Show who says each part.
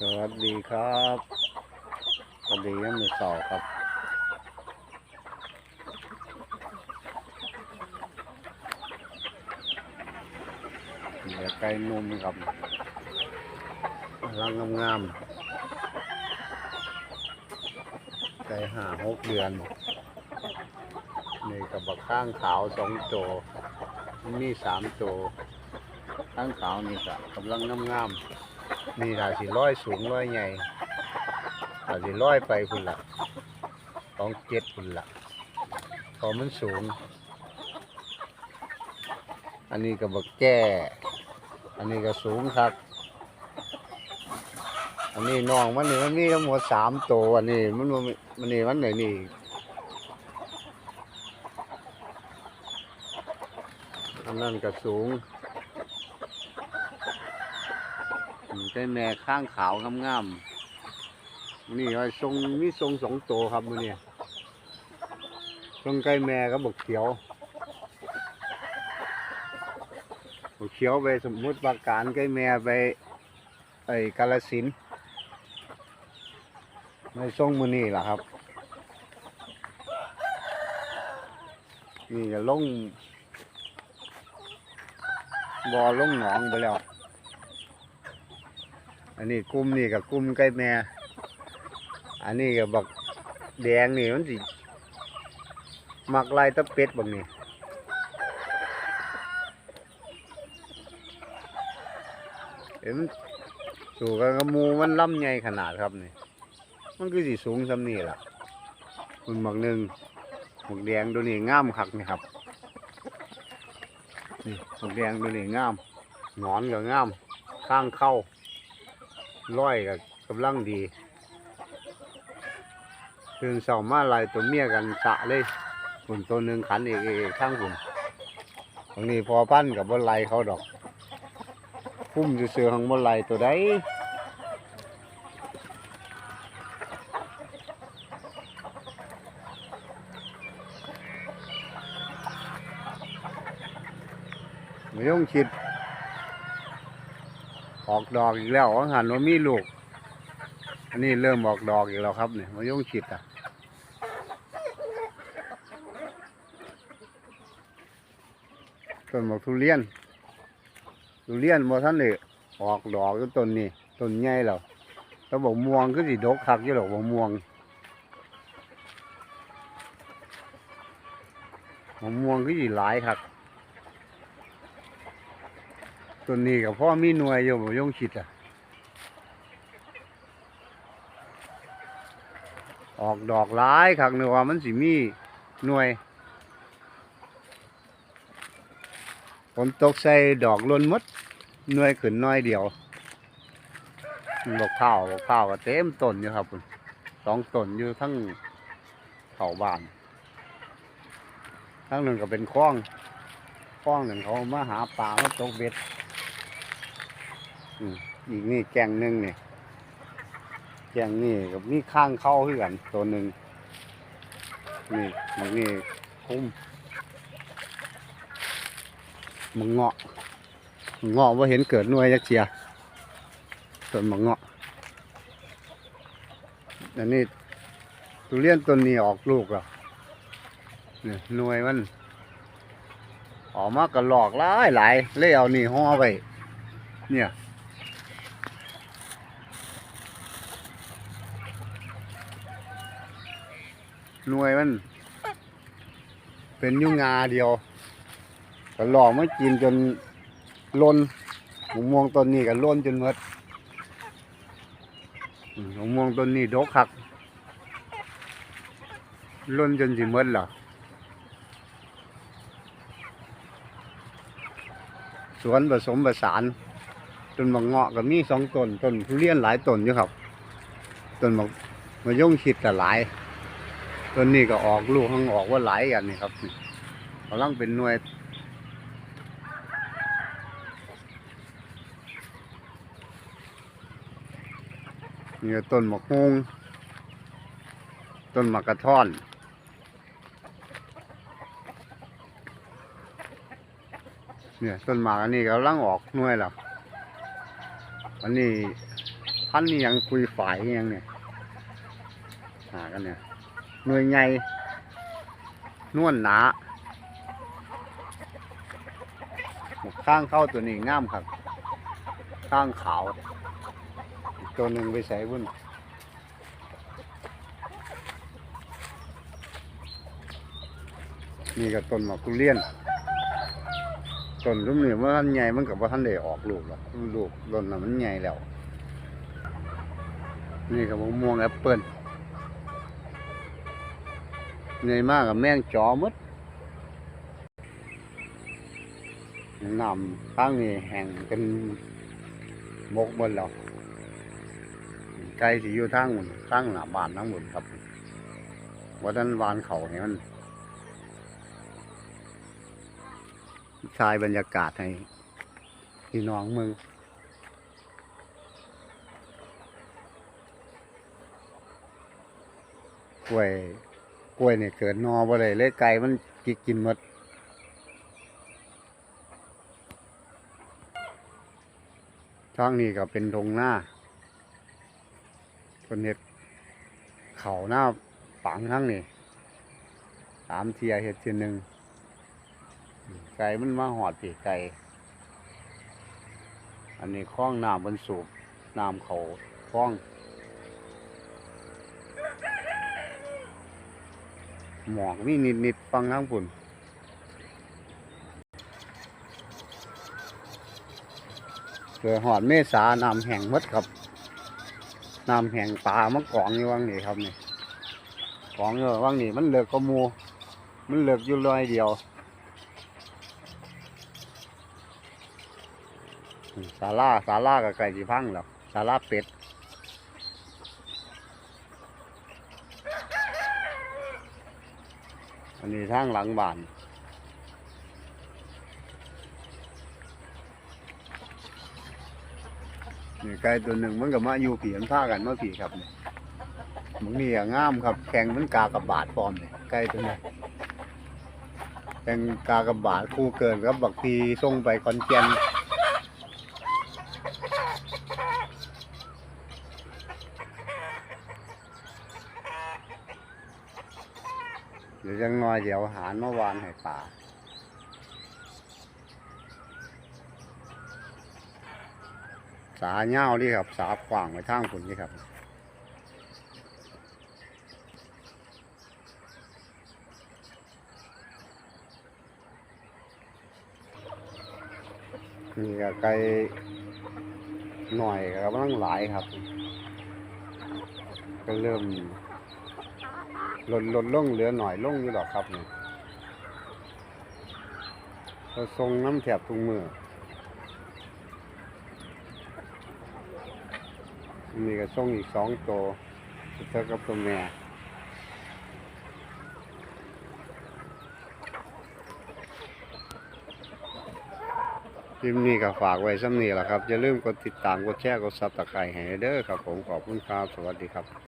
Speaker 1: สวัสดีครับสวัสดียังมือเสาครับเหลือไก่นุ่มครับรังงามๆไก่หาหกเดือน นี่กับบักข้างขาวสองโจมีสามโจข้างขาวนี่ก็กำลังงามๆ นี่ถ้าสิร้อยสูงร้อยใหญ่ถ้าสิร้อยไปพุ่นละสองเจ็ดพุ่นละพอมันสูง อันนี้ก็บักแก้ อันนี้ก็สูงครับ อันนี้น้องมันนี่มันมีทั้งหมดสามตัวอันนี้มันมีมันนี่มันไหนนี่อันนั้นก็สูง อืมเป็นแม่ข้างขาวงามๆนี่ว่าทรงมีทรงสองตัวครับมือเนี่ยทรงไก่แม่ก็บอกเขียวบกเขียวไปสมมุติประการไก่แม่ไปไอ้กาลสินในทรงมือนี่แหละครับ นี่จะลงบอลงหนองไปแล้ว อันนี้กลุ่มนี่กับกลุ่มไก่แม่ อันนี้กับบักแดงนี่มันสิมักลายตะเป็ดบักนี่เห็นสูงกับกมูมันล่ำใหญ่ขนาดครับนี่ มันคือสิสูงซ้ำนี่ล่ะคุณบักหนึ่งบักแดงตัวนี้งามคักนี่ครับนี่บักแดงตัวนี้งามหงอนก็งามข้างเข้า ร้อยก็กำลังดีตื่นเสามาลายตัวเมียกันสะเลยฝุ่นตัวหนึ่งขันเอกเอกข้างฝุ่นตรงนี้พอปั้นกับบนไลเขาดอก พุ่มจะเสือของบนไลตัวใดไม่ต้องคิด ออกดอกอีกแล้วหันว่ามีลูก อันนี้เริ่มออกดอกอีกแล้วครับเนี่ยมายงชิดอะต้นบอกทุเรียน ทุเรียนบ่ท่านเลยออกดอกก็ต้นนี้ต้นใหญ่แล้วแล้วบอกม่วงก็สิดกคักอยู่หรอกบอกม่วงบอกม่วงก็สิหลายคัก ต้นนี้กับพ่อมีหน่วยอยู่บ่ยงชิดอะ ออกดอกหลายคักนึกว่ามันสิมีหน่วยฝนตกใส่ดอกล้นมดหน่วยขึ้นน้อยเดียวบอกข้าวบอกข้าวก็เต็มต้นอยู่ครับพุ่นสองต้นอยู่ทั้งเขาบ้านทั้งหนึ่งก็เป็นคล้องคล้องหนึ่งเขามาหาปลามาตกเบ็ด อืมอีกนี่แกงหนึ่งนี่แกงนี่กับนี่ข้างเข้าคือกันตัวหนึ่งนี่มันนี่คุ้มมันเงาะมันเงาะว่าเห็นเกิดหน่วยจักเชียต้นมันเงาะอันนี้ทุเรียนต้นนี้ออกลูกแล้วนี่หน่วยมันออกมากระหลอกหลายหลายเลยเอานี่ห่อไปเนี่ย หน่วยมัน เป็นยุ่งงาเดียวก็หลอกมากินจนล้นมะม่วงต้นนี้ก็ล้นจนหมดอืมมะม่วงต้นนี้ดกคักล้นจนสิหมดเหรอสวนผสมผสานต้นมะเงาะก็มีสองต้นต้นทุเรียนหลายต้นอยู่ครับต้นมะมะยงชิดก็หลาย ต้นนี้ก็ออกลูกทั้งออกว่าหลายกันนี่ครับกำลังเป็นหน่วยนี่ต้นหมะฮงต้นหมะกระท่อนเนี่ยต้นหมากอันนี้กำลังออกหน่วยแล้วอันนี้พันนี่ยังคุยฝ่ายยังเนี่ยหากันเนี่ย หน่วยใหญ่นวลหนาข้างเข้าตัวนี้งามครับข้างขาว ตัวหนึ่งไปใส่บุ่นนี่ก็ต้นหมากทุเรียนต้นรุ่มนี่เมื่อท่านใหญ่มันกับว่าท่านได้ออกลูกหรอกลูกต้นน่ะมันใหญ่แล้ว นี่กับมะม่วงแอปเปิ้ล ใหญ่อยมากกับแมงจอมดน้ำข้างนี้แห้งเป็นบกหมดแล้วไก่สีอยู่ทางหมดทางหน้าบานทั้งหมดครับว่าท่านวานเขาให้มันชายบรรยากาศให้พี่น้องมืองกล้วย กล้วยเนี่ยเกิดนอบ่ได้เลยไก่มันกินกินหมดทางนี้ก็เป็นทงหน้าคนเห็ดเขาหน้าฝังทั้งนี้สามเทียเห็ดเทียหนึ่งไก่มันมาหอดปีไก่ อันนี้คล้องน้ำบนสูบน้ำเขาคล้อง หมอกมีนิดนิดๆฟังทั้งปุ่นเกิดหอดเมษาน้ำแห้งมดครับน้ำแห้งปลามากองอยู่วังนี่ครับนี่กองอยู่วังนี่มันเลิกกมูมันเลิกอยู่ลอยเดียวอืมศาลาศาลากับไก่สีพังแล้วศาลาเป็ด อันนี้ทางหลังบ้านนี่ไก่ตัวหนึ่งมันกับมาอยู่ผีมันพากันมาผีครับนี่มันนี่งามครับ แข่งมันกากับบาดฟอมนี่ยไก่ตัวนี้แข่งกากับบาดคู่เกินครับบักทีส่งไปคอนเจน เดี๋ยวจะงอยเดี๋ยวหารเมื่อวานให้ป่าสาเง่านี่ครับ สาขวางไว้ทางผลนี่ครับนี่ก็ไก่หน่อยก็กำลังหลายครับ ก็เริ่ม ลดลดลงเหลือหน่อยลงอยู่หรอกครับนี่ก็ทรงน้ำแถบทุงมือมีกระส่งอีกสองตัวเท่ากับตัวแม่คลิปนี้ก็ฝากไว้ซ้ำนี้แหละครับ อย่าลืมกดติดตาม กดแชร์ กดซับตะไคร้ให้เด้อครับผม ขอบคุณครับ สวัสดีครับ